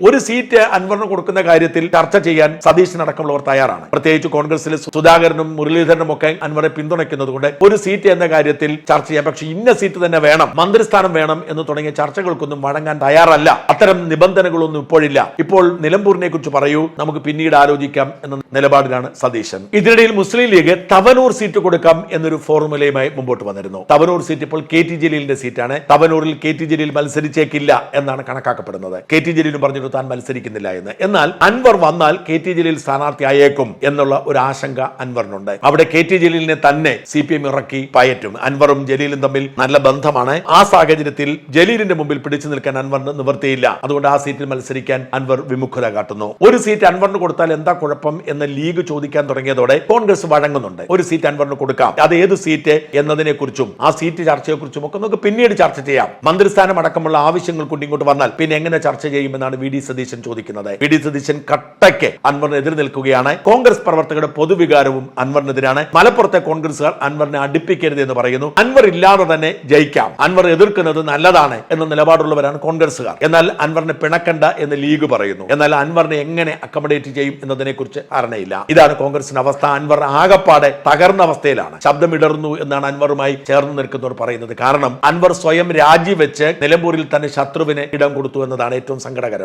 ഒരു സീറ്റ് അൻവറിന് കൊടുക്കുന്ന കാര്യത്തിൽ ചർച്ച ചെയ്യാൻ സതീശൻ അടക്കമുള്ളവർ തയ്യാറാണ്. പ്രത്യേകിച്ച് കോൺഗ്രസിൽ സുധാകരനും മുരളീധരനും ഒക്കെ അൻവറെ പിന്തുണയ്ക്കുന്നത് കൊണ്ട് ഒരു സീറ്റ് എന്ന കാര്യത്തിൽ ചർച്ച ചെയ്യാം. പക്ഷെ ഇന്ന സീറ്റ് തന്നെ വേണം മന്ത്രിസ്ഥാനം വേണം എന്ന് തുടങ്ങിയ ചർച്ചകൾക്കൊന്നും വഴങ്ങാൻ തയ്യാറല്ല. അത്തരം നിബന്ധനകളൊന്നും ഇപ്പോഴില്ല. ഇപ്പോൾ നിലമ്പൂരിനെ കുറിച്ച് പറയൂ നമുക്ക് പിന്നീട് ആലോചിക്കാം എന്ന നിലപാടിലാണ് സതീശൻ. ഇതിനിടയിൽ മുസ്ലിം ലീഗ് തവനൂർ സീറ്റ് കൊടുക്കാം എന്നൊരു ഫോർമുലയുമായി മുമ്പോട്ട് വന്നിരുന്നു. തവനൂർ സീറ്റ് ഇപ്പോൾ കെ ടി ജലീലിന്റെ സീറ്റാണ്. തവനൂരിൽ കെ ടി ജലീൽ മത്സരിച്ചേക്കില്ല എന്നാണ് കണക്കാക്കപ്പെടുന്നത്. കെ ടി ജലീലും പറഞ്ഞിട്ട് താൻ മത്സരിക്കുന്നില്ല എന്ന്. എന്നാൽ അൻവർ വന്നാൽ കെ ടി ജലീൽ സ്ഥാനാർത്ഥിയായേക്കും എന്നുള്ള ഒരു ആശങ്ക അൻവറിനുണ്ട്. അവിടെ കെ ടി ജലീലിനെ തന്നെ സി പി എം ഇറക്കി പയറ്റും. അൻവറും ജലീലും തമ്മിൽ നല്ല ബന്ധമാണ്. ആ സാഹചര്യത്തിൽ ജലീലിന്റെ മുമ്പിൽ പിടിച്ചു നിൽക്കാൻ അൻവറിന് നിവൃത്തിയില്ല. അതുകൊണ്ട് ആ സീറ്റിൽ മത്സരിക്കാൻ അൻവർ വിമുഖത കാട്ടുന്നു. ഒരു സീറ്റ് അൻവറിന് കൊടുത്താൽ എന്താ കുഴപ്പം എന്ന് ലീഗ് ചോദിക്കാൻ തുടങ്ങിയതോടെ കോൺഗ്രസ് വഴങ്ങുന്നുണ്ട്. ഒരു സീറ്റ് അൻവറിന് കൊടുക്കാം. അത് ഏത് സീറ്റ് എന്നതിനെ കുറിച്ചും ആ സീറ്റ് ചർച്ചയെ കുറിച്ചും ഒക്കെ നമുക്ക് പിന്നീട് ചർച്ച ചെയ്യാം. മന്ത്രിസ്ഥാനം അടക്കമുള്ള ആവശ്യങ്ങൾ കൊണ്ട് ഇങ്ങോട്ട് വന്നാൽ പിന്നെ എങ്ങനെ ചർച്ച ചെയ്യുമെന്നാണ് വി ഡി സതീശൻ ചോദിക്കുന്നത്. വി ഡി സതീശൻ കട്ടയ്ക്ക് അൻവറിന് എതിർ നിൽക്കുകയാണ്. കോൺഗ്രസ് പ്രവർത്തകരുടെ പൊതുവികാരവും അൻവറിനെതിരാണ്. മലപ്പുറത്തെ കോൺഗ്രസുകാർ അൻവറിനെ അടുപ്പിക്കരുത് എന്ന് പറയുന്നു. അൻവർ ഇല്ലാതെ തന്നെ ജയിക്കാം. അൻവർ എതിർക്കുന്നത് നല്ലതാണ് എന്ന നിലപാടുള്ളവരാണ് കോൺഗ്രസുകാർ എന്നാൽ അൻവറിനെ പിണക്കണ്ട എന്ന് ലീഗ് പറയുന്നു. എന്നാൽ അൻവറിനെ എങ്ങനെ അക്കോമഡേറ്റ് ചെയ്യും എന്നതിനെ കുറിച്ച് ധാരണയില്ല. ഇതാണ് കോൺഗ്രസിന്റെ അവസ്ഥ. അൻവർ ആകപ്പാടെ തകർന്ന അവസ്ഥയിലാണ്. ശബ്ദമിടർന്നു എന്നാണ് അൻവറുമായി ചേർന്ന് നിൽക്കുന്നവർ പറയുന്നത്. കാരണം അൻവർ സ്വയം രാജിവെച്ച് നിലമ്പൂരിൽ തന്നെ ശത്രുവിന് ഇടം കൊടുത്തു എന്നതാണ് ഏറ്റവും സങ്കടകരം.